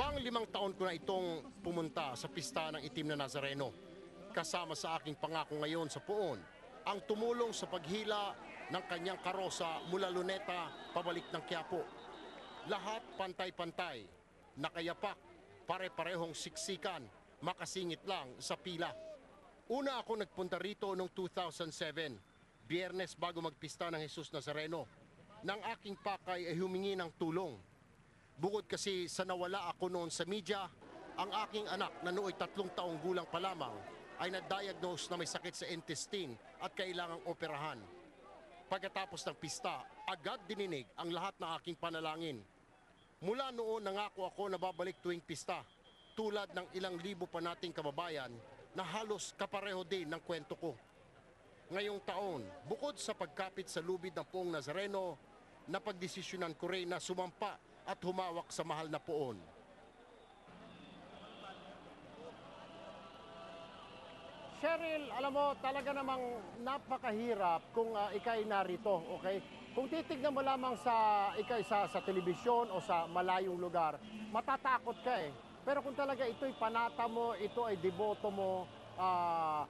Pang limang taon ko na itong pumunta sa pista ng itim na Nazareno. Kasama sa aking pangako ngayon sa Poon, ang tumulong sa paghila ng kanyang karosa mula Luneta pabalik ng Quiapo. Lahat pantay-pantay, nakayapak, pare-parehong siksikan, makasingit lang sa pila. Una ako nagpunta rito noong 2007, biyernes bago magpista ng Jesus Nazareno. Nang aking pakay ay humingi ng tulong. Bukod kasi sa nawala ako noon sa media, ang aking anak na nooy tatlong taong gulang pa lamang ay na-diagnose na may sakit sa intestine at kailangang operahan. Pagkatapos ng pista, agad dininig ang lahat ng aking panalangin. Mula noon nangako ako na babalik tuwing pista, tulad ng ilang libo pa nating kababayan na halos kapareho din ng kwento ko. Ngayong taon, bukod sa pagkapit sa lubid ng poong Nazareno, napagdesisyonan ko rin na sumampa at humawak sa mahal na poon. Cheryl, alam mo, talaga namang napakahirap kung uh, ikay narito, okay? Kung titignan mo lamang sa ikay sa, sa telebisyon o sa malayong lugar, matatakot ka eh. Pero kung talaga ito'y panata mo, ito ay deboto mo, ah,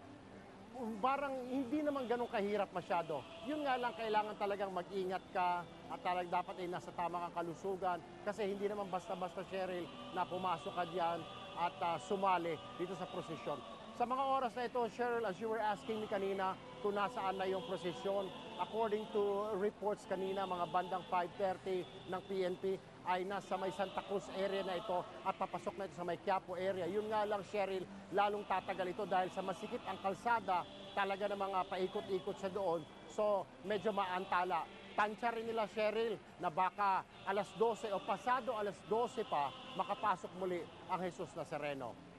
parang hindi naman ganun kahirap masyado. Yun nga lang, kailangan talagang mag-ingat ka at talagang dapat ay nasa tama kang kalusugan kasi hindi naman basta-basta, Cheryl, na pumasok ka diyan at ah, sumali dito sa prosesyon. Sa mga oras na ito, Cheryl, as you were asking me kanina kung nasaan na yung prosesyon, according to reports kanina, mga bandang 5.30 ng PNP, ay nasa may Santa Cruz area na ito at papasok na ito sa may Quiapo area. Yun nga lang, Cheryl, lalong tatagal ito dahil sa masikip ang kalsada, talaga ng mga paikot-ikot sa doon. So, medyo maantala. Tansya rin nila, Cheryl, na baka alas 12 o pasado alas 12 pa, makapasok muli ang Jesus Nazareno.